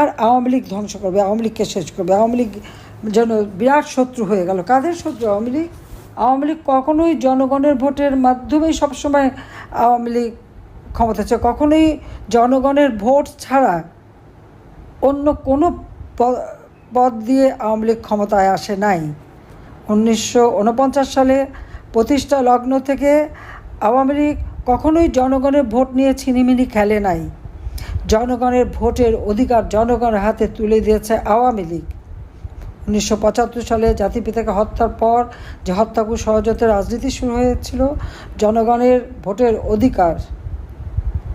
আর আওয়ামী লীগ ধ্বংস করবে, আওয়ামী লীগকে শেষ করবে, আওয়ামী লীগ যেন বিরাট শত্রু হয়ে গেল। কাদের শত্রু? আওয়ামী লীগ? আওয়ামী লীগ কখনোই জনগণের ভোটের মাধ্যমেই সবসময় আওয়ামী লীগ ক্ষমতা ছিল। কখনোই জনগণের ভোট ছাড়া অন্য কোনো পদ দিয়ে আওয়ামী লীগ ক্ষমতায় আসে নাই। উনিশশো উনপঞ্চাশ সালে প্রতিষ্ঠা লগ্ন থেকে আওয়ামী লীগ কখনোই জনগণের ভোট নিয়ে ছিনিমিনি খেলে নাই। জনগণের ভোটের অধিকার জনগণের হাতে তুলে দিয়েছে আওয়ামী লীগ। উনিশশো পঁচাত্তর সালে জাতিপিতাকে হত্যার পর যে হত্যাকু সহজতে রাজনীতি শুরু হয়েছিল, জনগণের ভোটের অধিকার,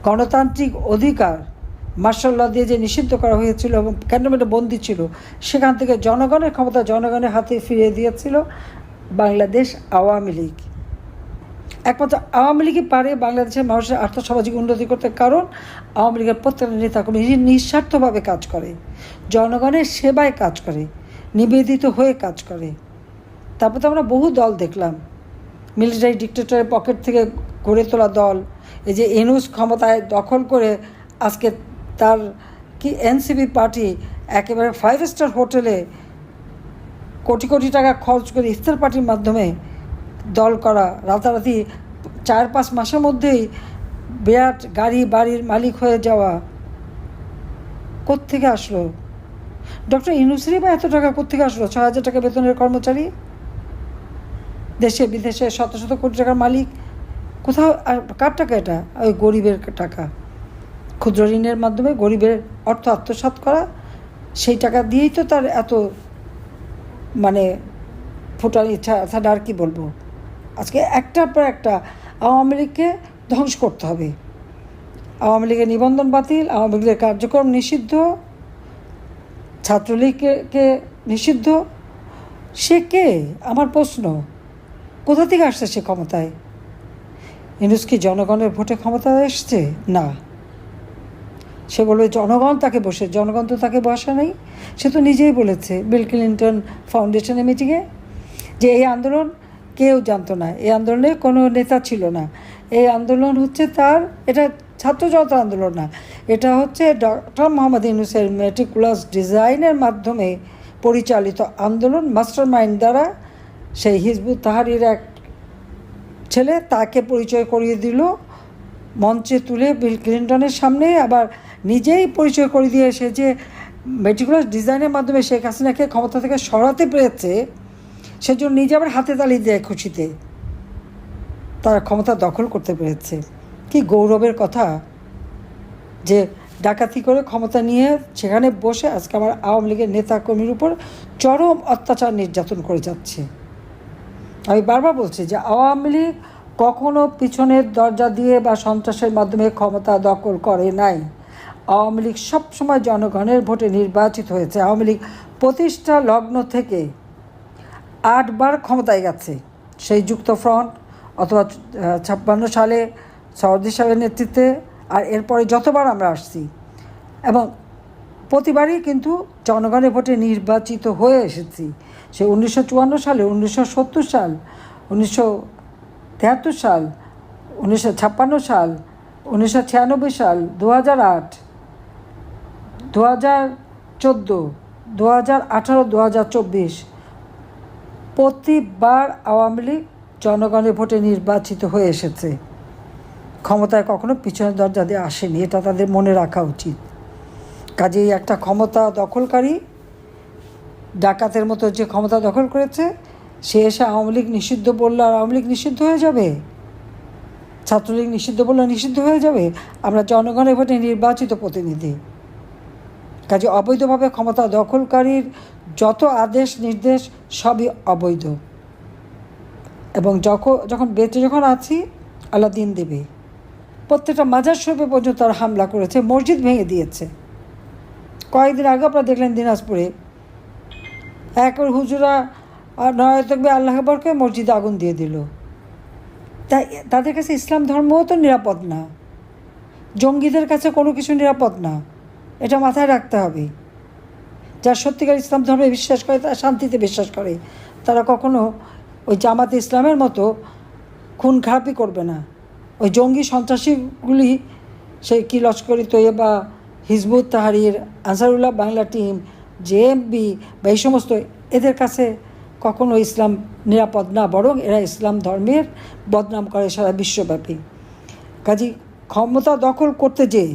গণতান্ত্রিক অধিকার মার্শাল্লাহ দিয়ে যে নিষিদ্ধ করা হয়েছিল এবং ক্যান্টনমেন্টে বন্দী ছিল, সেখান থেকে জনগণের ক্ষমতা জনগণের হাতে ফিরিয়ে দিয়েছিল বাংলাদেশ আওয়ামী লীগ। একমাত্র আওয়ামী লীগই পারে বাংলাদেশের মানুষের আর্থসামাজিক উন্নতি করতে, কারণ আওয়ামী লীগের প্রত্যেকটা নেতাকর্মী নিঃস্বার্থভাবে কাজ করে, জনগণের সেবায় কাজ করে, নিবেদিত হয়ে কাজ করে। তারপর তো আমরা বহু দল দেখলাম। মিলিটারি ডিক্টেটরের পকেট থেকে গড়ে তোলা দল, এই যে এনুস ক্ষমতায় দখল করে আজকে তার কি এনসিপি পার্টি একেবারে ফাইভ স্টার হোটেলে কোটি কোটি টাকা খরচ করে ইফতার পার্টির মাধ্যমে দল করা, রাতারাতি চার পাঁচ মাসের মধ্যেই বিরাট গাড়ি বাড়ির মালিক হয়ে যাওয়া কোত্থেকে আসলো? ডক্টর ইনুসরি বা এত টাকা কোত্থেকে আসলো? ছ হাজার টাকা বেতনের কর্মচারী? দেশে, বিদেশে শত শত কোটি টাকার মালিক। কোথাও কার টাকা এটা? ওই গরিবের টাকা। ক্ষুদ্র ঋণের মাধ্যমে গরিবের অর্থ আত্মসাৎ করা, সেই টাকা দিয়েই তো তার এত মানে ফোটার ইচ্ছা আর কি বলব? আজকে একটার পর একটা আওয়ামী লীগকে ধ্বংস করতে হবে। আওয়ামী লীগের নিবন্ধন বাতিল, আওয়ামী লীগের কার্যক্রম নিষিদ্ধ, ছাত্রলীগকে নিষিদ্ধ। সে কে? আমার প্রশ্ন। কোথা থেকে আসছে সে ক্ষমতায়? ইনুস কি জনগণের ভোটে ক্ষমতায় এসছে? না। সে বলবে, জনগণ তাকে বসে, জনগণ তো তাকে বসা নেই। সে তো নিজেই বলেছে, বিল ক্লিন্টন ফাউন্ডেশনের মিটিংয়ে যে এই আন্দোলন কেউ জানতো না। এই আন্দোলনে কোনো নেতা ছিল না। এই আন্দোলন হচ্ছে তার, এটা ছাত্র জনতা আন্দোলন না। এটা হচ্ছে ডক্টর মোহাম্মদ ইউনুসের মেটিকুলাস ডিজাইনের মাধ্যমে পরিচালিত আন্দোলন মাস্টার মাইন্ড দ্বারা সেই হিজবুত তাহারির এক ছেলে তাকে পরিচয় করিয়ে দিল, মঞ্চে তুলে বিল ক্লিন্টনের সামনে আবার নিজেই পরিচয় করে দিয়ে এসে যে মেটিকুলাস ডিজাইনের মাধ্যমে শেখ হাসিনাকে ক্ষমতা থেকে সরাতে পেরেছে সেজন্য নিজে আবার হাতে তালি দেয় খুশিতে তারা ক্ষমতা দখল করতে পেরেছে। কি গৌরবের কথা যে ডাকাতি করে ক্ষমতা নিয়ে সেখানে বসে আজকে আমার আওয়ামী লীগের নেতা কর্মীর উপর চরম অত্যাচার নির্যাতন করে যাচ্ছে। আমি বারবার বলছি যে আওয়ামী লীগ কখনো পিছনের দরজা দিয়ে বা সন্ত্রাসের মাধ্যমে ক্ষমতা দখল করে নাই। আওয়ামী লীগ সবসময় জনগণের ভোটে নির্বাচিত হয়েছে। আওয়ামী লীগ প্রতিষ্ঠা লগ্ন থেকে আটবার ক্ষমতায় গেছে। সেই যুক্ত ফ্রন্ট অথবা ছাপ্পান্ন সালে সরদি সাহেবের নেতৃত্বে আর এরপরে যতবার আমরা আসছি। এবং প্রতিবারই কিন্তু জনগণের ভোটে নির্বাচিত হয়ে এসেছি। সে উনিশশো চুয়ান্ন সালে, উনিশশো সত্তর সাল, উনিশশো সাল, উনিশশো ছাপ্পান্ন সাল, উনিশশো ছিয়ানব্বই সাল দু হাজার আট দু হাজার চোদ্দ দু হাজার আঠারো দু হাজার চব্বিশ প্রতিবার আওয়ামী লীগ জনগণের ভোটে নির্বাচিত হয়ে এসেছে। ক্ষমতায় কখনো পিছনের দরজা দিয়ে আসেনি, এটা তাদের মনে রাখা উচিত। কাজেই একটা ক্ষমতা দখলকারী ডাকাতের মতো যে ক্ষমতা দখল করেছে, সে এসে আওয়ামী লীগ নিষিদ্ধ বলল আর আওয়ামী লীগ নিষিদ্ধ হয়ে যাবে? ছাত্রলীগ নিষিদ্ধ বললে নিষিদ্ধ হয়ে যাবে? আমরা জনগণের ভোটে নির্বাচিত প্রতিনিধি। কাজে অবৈধভাবে ক্ষমতা দখলকারীর যত আদেশ নির্দেশ সবই অবৈধ। এবং যখন যখন বেঁচে যখন আছি, আল্লাহ দিন দেবে। প্রত্যেকটা মাজার শরীফে পর্যন্ত তারা হামলা করেছে, মসজিদ ভেঙে দিয়েছে। কয়েকদিন আগে আপনারা দেখলেন দিনাজপুরে, এক হুজুরা নয় থাকবে আল্লাহ আকবরকে মসজিদে আগুন দিয়ে দিল। তাই তাদের কাছে ইসলাম ধর্মও তো নিরাপদ না। জঙ্গিদের কাছে কোনো কিছু নিরাপদ না। এটা মাথায় রাখতে হবে। যারা সত্যিকার ইসলাম ধর্মে বিশ্বাস করে, তারা শান্তিতে বিশ্বাস করে। তারা কখনো ওই জামাতে ইসলামের মতো খুন খারাপই করবে না। ওই জঙ্গি সন্ত্রাসীগুলি সেই কি Lashkar e Taiba Hizb ut Tahrir Ansarullah Bangla team, JMB বা এই সমস্ত, এদের কাছে কখনো ইসলাম নিরাপদ না, বরং এরা ইসলাম ধর্মের বদনাম করে সারা বিশ্বব্যাপী। কাজী ক্ষমতা দখল করতে যেয়ে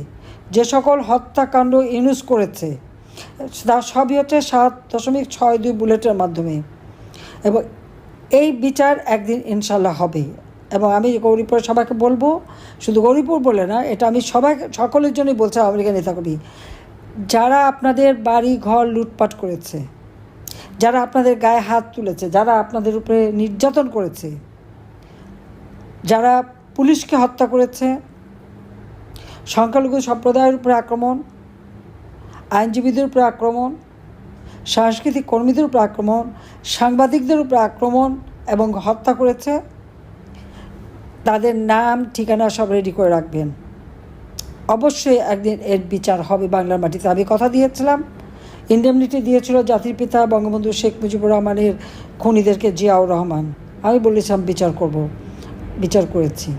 যে সকল হত্যাকাণ্ড ইউনুস করেছে তার সবই হচ্ছে সাত দশমিক ছয় দুই বুলেটের মাধ্যমে। এবং এই বিচার একদিন ইনশাল্লাহ হবে। এবং আমি গৌরীপুর সবাইকে বলব, শুধু গৌরীপুর বলে না, এটা আমি সবাই, সকলের জন্যই বলছি আমেরিকা নেতাকর্মী, যারা আপনাদের বাড়ি, ঘর লুটপাট করেছে, যারা আপনাদের গায়ে হাত তুলেছে, যারা আপনাদের উপরে নির্যাতন করেছে, যারা পুলিশকে হত্যা করেছে, সংখ্যালঘু সম্প্রদায়ের উপরে আক্রমণ আইনজীবীদের উপরে আক্রমণ, সাংস্কৃতিক কর্মীদের উপরে আক্রমণ, সাংবাদিকদের উপরে আক্রমণ এবং হত্যা করেছে, তাদের নাম, ঠিকানা সব রেডি করে রাখবেন। অবশ্যই একদিন এর বিচার হবে বাংলার মাটিতে। আমি কথা দিয়েছিলাম ইন্ডেমনিটি দিয়েছিল জাতির পিতা বঙ্গবন্ধু শেখ মুজিবুর রহমানের খুনিদেরকে জিয়াউর রহমান। আমি বলেছিলাম বিচার করব, বিচার করেছি।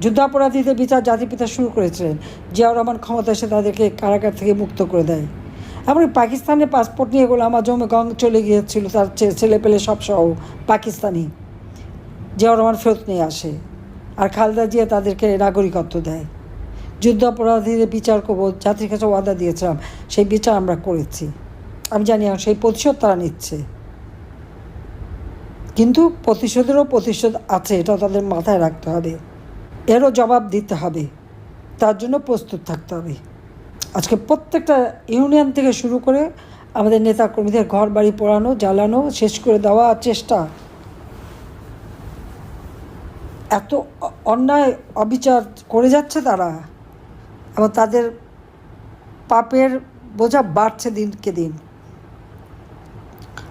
যুদ্ধাপরাধীদের বিচার জাতির পিতা শুরু করেছিলেন। জিয়াউর রহমান ক্ষমতা এসে তাদেরকে কারাগার থেকে মুক্ত করে দেয়। এমনকি পাকিস্তানের পাসপোর্ট নিয়ে গোলাম আজম গং চলে গিয়েছিল, তার ছেলে পেলে সব সহ পাকিস্তানি। জিয়াউর রহমান ফেরত নিয়ে আসে আর খালেদা জিয়া তাদেরকে নাগরিকত্ব দেয়। যুদ্ধ অপরাধীদের বিচার করব, জাতির কাছে ওয়াদা দিয়েছিলাম, সেই বিচার আমরা করেছি। আমি জানি সেই প্রতিশোধ তারা নিচ্ছে। কিন্তু প্রতিশোধেরও প্রতিশোধ আছে এটা তাদের মাথায় রাখতে হবে। এরও জবাব দিতে হবে। তার জন্য প্রস্তুত থাকতে হবে। আজকে প্রত্যেকটা ইউনিয়ন থেকে শুরু করে আমাদের নেতা কর্মীদের ঘর বাড়ি পোড়ানো, জ্বালানো, শেষ করে দেওয়া চেষ্টা। এত অন্যায় অবিচার করে যাচ্ছে তারা। এবং তাদের পাপের বোঝা বাড়ছে দিনকে দিন।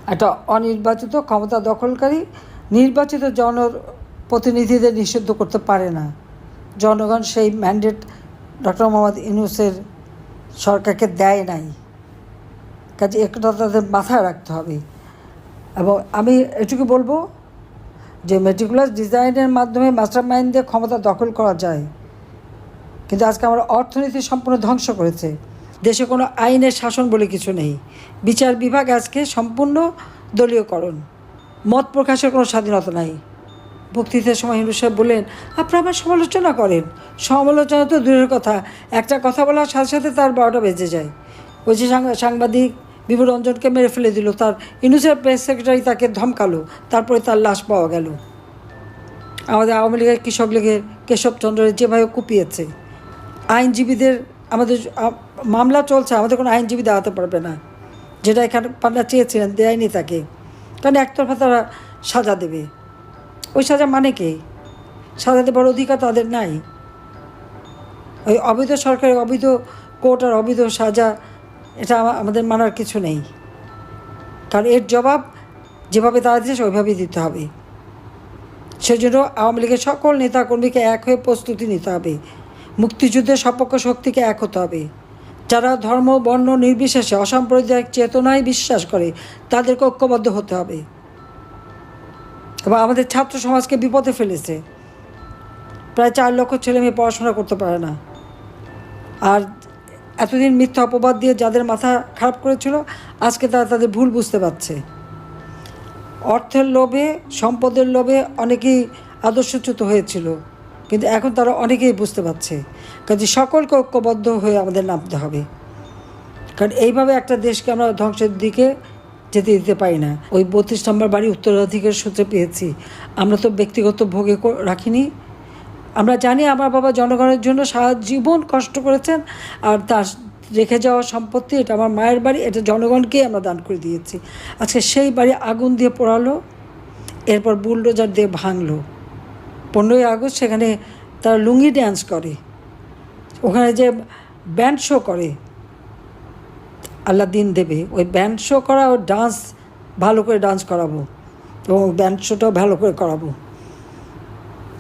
একটা অনির্বাচিত, ক্ষমতা দখলকারী, নির্বাচিত জনপ্রতিনিধিদের নিষিদ্ধ করতে পারে না। জনগণ সেই ম্যান্ডেট ডক্টর মোহাম্মদ ইউনুসের সরকারকে দেয় নাই। কাজে একটা তাদের মাথায় রাখতে হবে। এবং আমি এটুকু বলব যে মেটিকুলাস ডিজাইনের মাধ্যমে মাস্টার মাইন্ড দিয়ে ক্ষমতা দখল করা যায়। কিন্তু আজকে আমরা অর্থনীতি সম্পূর্ণ ধ্বংস করেছে। দেশে কোনো আইনের শাসন বলে কিছু নেই। বিচার বিভাগ আজকে সম্পূর্ণ দলীয়করণ। মত প্রকাশের কোনো স্বাধীনতা নাই। বক্তৃতার সময় হিন্দু সাহেব বললেন, আপনারা আমার সমালোচনা করেন? সমালোচনা তো দূরের কথা। একটা কথা বলার সাথে সাথে তার বারোটা বেজে যায়। ওই যে সাংবা- সাংবাদিক বিভুরঞ্জনকে মেরে ফেলে দিল। তার ইউনুসের প্রেস সেক্রেটারি তাকে ধমকালো। তারপরে তার লাশ পাওয়া গেল। আমাদের আওয়ামী লীগের কৃষক লীগের কেশবচন্দ্রের যেভাবে কুপিয়েছে। আইনজীবীদের আমাদের মামলা চলছে, আমাদের কোনো আইনজীবী দাঁড়াতে পারবে না। যেটা এখানে পান্না চেয়েছিলেন, দেয়নি তাকে। কারণ একতরফা তারা সাজা দেবে। ওই সাজা মানে কি? সাজা দেবার অধিকার তাদের নাই। ওই অবৈধ সরকারের অবৈধ কোর্ট আর অবৈধ সাজা, এটা আমাদের মানার কিছু নেই। কারণ এর জবাব যেভাবে তারা দিয়েছে ওইভাবেই দিতে হবে। সেজন্য আওয়ামী লীগের সকল নেতাকর্মীকে এক হয়ে প্রস্তুতি নিতে হবে। মুক্তিযুদ্ধের সপক্ষ শক্তিকে এক হতে হবে। যারা ধর্ম, বর্ণ, নির্বিশেষে অসাম্প্রদায়িক চেতনায় বিশ্বাস করে, তাদেরকে ঐক্যবদ্ধ হতে হবে। এবং আমাদের ছাত্র সমাজকে বিপদে ফেলেছে। প্রায় চার লক্ষ ছেলে মেয়ে পড়াশোনা করতে পারে না। আর এতদিন মিথ্যা অপবাদ দিয়ে যাদের মাথা খারাপ করেছিল, আজকে তারা তাদের ভুল বুঝতে পারছে। অর্থের লোভে, সম্পদের লোভে অনেকেই আদর্শচ্যুত হয়েছিল, কিন্তু এখন তারা অনেকেই বুঝতে পারছে। কাজে সকলকে ঐক্যবদ্ধ হয়ে আমাদের নামতে হবে। কারণ এইভাবে একটা দেশকে আমরা ধ্বংসের দিকে যেতে দিতে পারি না। ওই বত্রিশ নম্বর বাড়ি উত্তরাধিকার সূত্রে পেয়েছি। আমরা তো ব্যক্তিগত ভোগে রাখিনি। আমরা জানি আমার বাবা জনগণের জন্য সারা জীবন কষ্ট করেছেন আর তার রেখে যাওয়া সম্পত্তি, এটা আমার মায়ের বাড়ি, এটা জনগণকেই আমরা দান করে দিয়েছি। আজকে সেই বাড়ি আগুন দিয়ে পোড়ালো, এরপর বুলডোজার দিয়ে ভাঙলো। পনেরোই আগস্ট সেখানে তারা লুঙ্গি ড্যান্স করে। ওখানে যে ব্যান্ড শো করে। আল্লাহ দিন দেবে। ওই ব্যান্ড শো করা ও ডান্স ভালো করে ডান্স করাবো। এবং ব্যান্ড শোটাও ভালো করে করাবো।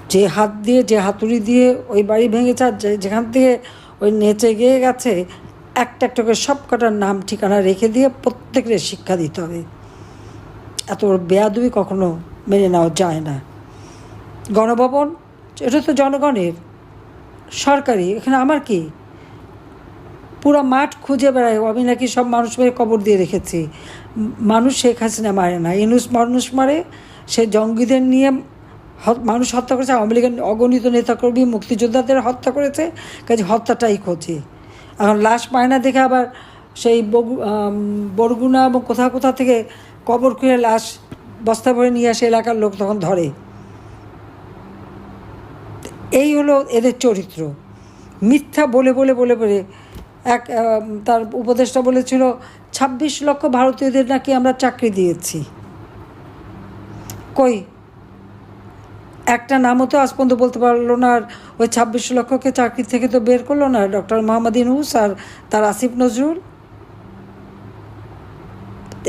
যে হাত দিয়ে, যে হাতুড়ি দিয়ে ওই বাড়ি আর যে- যেখান থেকে ওই নেচে গিয়ে গেছে, একটা একটা করে সব কটার নাম, ঠিকানা রেখে দিয়ে প্রত্যেকের শিক্ষা দিতে হবে। এত বেয়াদুবি কখনো মেনে নেওয়া যায় না। গণভবন, এটা তো জনগণের। সরকারি, এখানে আমার কি? পুরো মাঠ খুঁজে বেড়ায়। আমি নাকি সব মানুষ মেরে কবর দিয়ে রেখেছি। মানুষ শেখ হাসিনা মারে না। ইনুস মানুষ মারে, সে জঙ্গিদের নিয়ে মানুষ হত্যা করেছে, আওয়ামী লীগের অগণিত নেতাকর্মী, মুক্তিযোদ্ধাদের হত্যা করেছে। কাজে হত্যাটাই খোঁজে। এখন লাশ পায় না দেখে আবার সেই বরগুনা এবং কোথাও কোথাও থেকে কবর খুঁড়ে লাশ বস্তা ভরে নিয়ে আসে এলাকার লোক তখন ধরে। এই হলো এদের চরিত্র। মিথ্যা বলে বলে বলে বলে এক তার উপদেষ্টা বলেছিল, ছাব্বিশ লক্ষ ভারতীয়দের নাকি আমরা চাকরি দিয়েছি। কই? একটা নামও তো আজ পর্যন্ত বলতে পারল না, আর ওই ছাব্বিশ লক্ষকে চাকরি থেকে তো বের করল না, ডক্টর মোহাম্মদ ইনুস আর তার আসিফ নজরুল।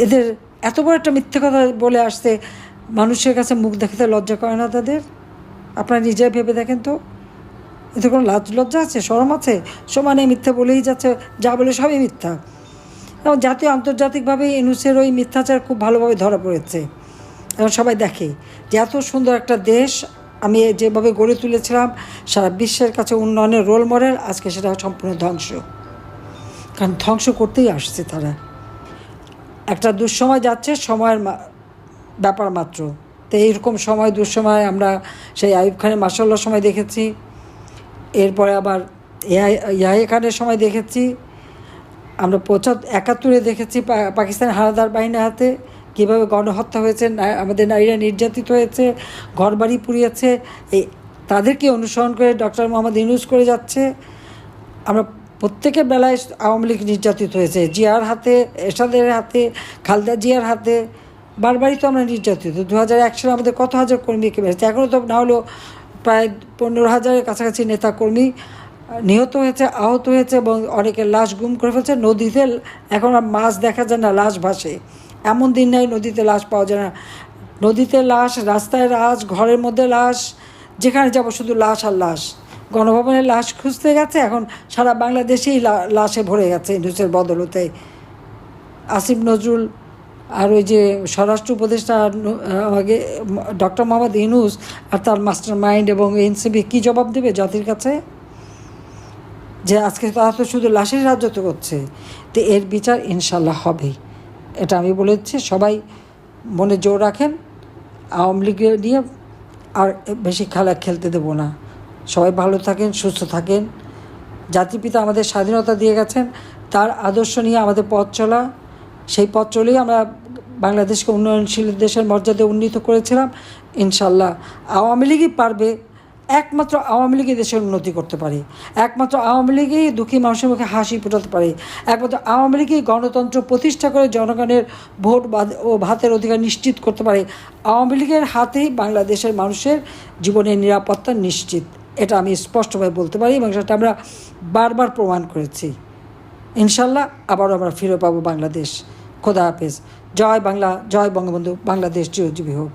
এদের এত বড় একটা মিথ্যে কথা বলে আসতে মানুষের কাছে মুখ দেখাতে লজ্জা করে না তাদের? আপনারা নিজে ভেবে দেখেন তো। এতে কোনো লাজ লজ্জা আছে? সরম আছে? সমানে মিথ্যা বলেই যাচ্ছে, যা বলে সবই মিথ্যা। এবং জাতীয় আন্তর্জাতিকভাবে ইনুসের ওই মিথ্যাচার খুব ভালোভাবে ধরা পড়েছে। এবং সবাই দেখে যে এত সুন্দর একটা দেশ আমি যেভাবে গড়ে তুলেছিলাম, সারা বিশ্বের কাছে উন্নয়নের রোল মডেল আজকে সেটা সম্পূর্ণ ধ্বংস। কারণ ধ্বংস করতেই আসছে তারা। একটা দুঃসময় যাচ্ছে, সময়ের ব্যাপার মাত্র। তো এইরকম সময়, দুঃসময় আমরা সেই আইব খানের মাসাল্লার সময় দেখেছি। এরপরে আবার ইয়া- খানের সময় দেখেছি। আমরা পঁচাত্তর একাত্তরে দেখেছি পাকিস্তান হানাদার বাহিনীর হাতে। কীভাবে গণহত্যা হয়েছে আমাদের নারীরা নির্যাতিত হয়েছে, ঘরবাড়ি পুড়িয়েছে। এই, তাদেরকে অনুসরণ করে ডক্টর মোহাম্মদ ইউনুস করে যাচ্ছে। আমরা প্রত্যেকের বেলায় আওয়ামী লীগ নির্যাতিত হয়েছে। জিয়ার হাতে, এরশাদের হাতে, খালদা জিয়ার হাতে। বারবারই তো আমরা নির্যাতিত। দু হাজার এক সালে আমাদের কত হাজার কর্মীকে বেড়েছে এখনও তো না হলেও প্রায় পনেরো হাজারের কাছাকাছি নেতা কর্মী নিহত হয়েছে, আহত হয়েছে এবং অনেকের লাশ গুম করে ফেলছে। নদীতে এখন আর মাছ দেখা যায় না, লাশ ভাসে। এমন দিন নাই নদীতে লাশ পাওয়া যায় না। নদীতে লাশ, রাস্তায় লাশ, ঘরের মধ্যে লাশ, যেখানে যাব শুধু লাশ আর লাশ। গণভবনের লাশ খুঁজতে গেছে, এখন সারা বাংলাদেশেই লাশে ভরে গেছে ইন্ডুসের বদলতে। আসিফ নজরুল আর ওই যে স্বরাষ্ট্র উপদেষ্টা আমাকে ডক্টর মোহাম্মদ ইনুস আর তার মাস্টার মাইন্ড এবং এনসিবি কী জবাব দেবে জাতির কাছে? যে আজকে তারা তো শুধু লাশের রাজত্ব করছে, তো এর বিচার ইনশাল্লাহ হবেই। এটা আমি বলেছি সবাই মনে জোর রাখেন, আওয়ামী লীগের নিয়ে আর বেশি খেলা খেলতে দেবো না। সবাই ভালো থাকেন, সুস্থ থাকেন। জাতির পিতা আমাদের স্বাধীনতা দিয়ে গেছেন, তার আদর্শ নিয়ে আমাদের পথ চলা। সেই পথ চলেই আমরা বাংলাদেশকে উন্নয়নশীল দেশের মর্যাদা উন্নীত করেছিলাম। ইনশাল্লাহ আওয়ামী লীগই পারবে, একমাত্র আওয়ামী লীগই দেশের উন্নতি করতে পারে, একমাত্র আওয়ামী লীগই দুঃখী মানুষের মুখে হাসি ফোটাতে পারে, একমাত্র আওয়ামী লীগই গণতন্ত্র প্রতিষ্ঠা করে জনগণের ভোট ও ভাতের অধিকার নিশ্চিত করতে পারে। আওয়ামী লীগের হাতেই বাংলাদেশের মানুষের জীবনের নিরাপত্তা নিশ্চিত, এটা আমি স্পষ্টভাবে বলতে পারি এবং সেটা আমরা বারবার প্রমাণ করেছি। ইনশাল্লাহ আবারও আমরা ফিরে পাবো বাংলাদেশ। খোদা হাফেজ। জয় বাংলা জয় বঙ্গবন্ধু বাংলাদেশ চিরজীবী হোক।